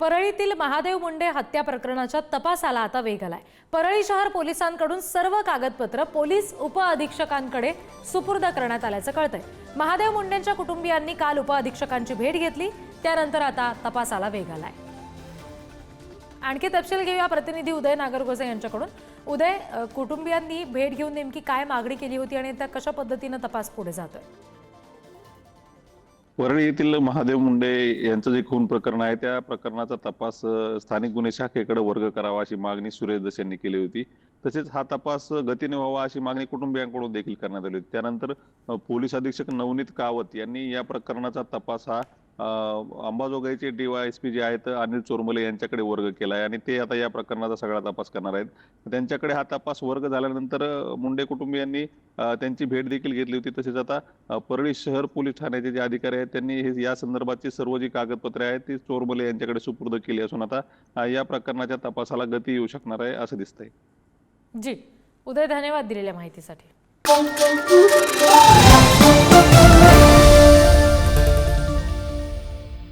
परळीतील महादेव मुंडे हत्या प्रकरणाच्या तपासाला आता वेग आलाय. परळी शहर पोलिसांकडून सर्व कागदपत्र पोलीस उपअधीक्षकांकडे सुपूर्द करण्यात आल्याचं कळतंय. महादेव मुंडेंच्या कुटुंबियांनी काल उपअधीक्षकांची भेट घेतली. त्यानंतर आता तपासाला वेग आलाय. आणखी तपशील घेऊया प्रतिनिधी उदय नागरगोजे यांच्याकडून. उदय कुटुंबियांनी भेट घेऊन नेमकी काय मागणी केली होती आणि त्या कशा पद्धतीनं तपास पुढे जातोय? परळी येथील महादेव मुंडे यांचं जे खून प्रकरण आहे त्या प्रकरणाचा तपास स्थानिक गुन्हे शाखेकडे वर्ग करावा अशी मागणी सुरेश दस यांनी केली होती. तसेच हा तपास गतीने व्हावा अशी मागणी कुटुंबियांकडून देखील करण्यात आली होती. त्यानंतर पोलीस अधीक्षक नवनीत कावत यांनी या प्रकरणाचा तपास हा अंबाजोगाईचे डीवायएसपी जे आहेत अनिल चोरमले यांच्याकडे वर्ग केला आहे आणि ते आता या प्रकरणाचा सगळा तपास करणार आहेत. त्यांच्याकडे हा तपास वर्ग झाल्यानंतर मुंडे कुटुंबियांनी त्यांची भेट देखील घेतली होती. तसेच आता परळी शहर पोलीस ठाण्याचे जे अधिकारी आहेत त्यांनी हे या संदर्भाची सर्व जी कागदपत्रे आहेत ती चोरमले यांच्याकडे सुपूर्द केली असून आता या प्रकरणाच्या तपासाला गती येऊ शकणार आहे असं दिसतंय. जी. उदय धन्यवाद दिलेल्या माहितीसाठी.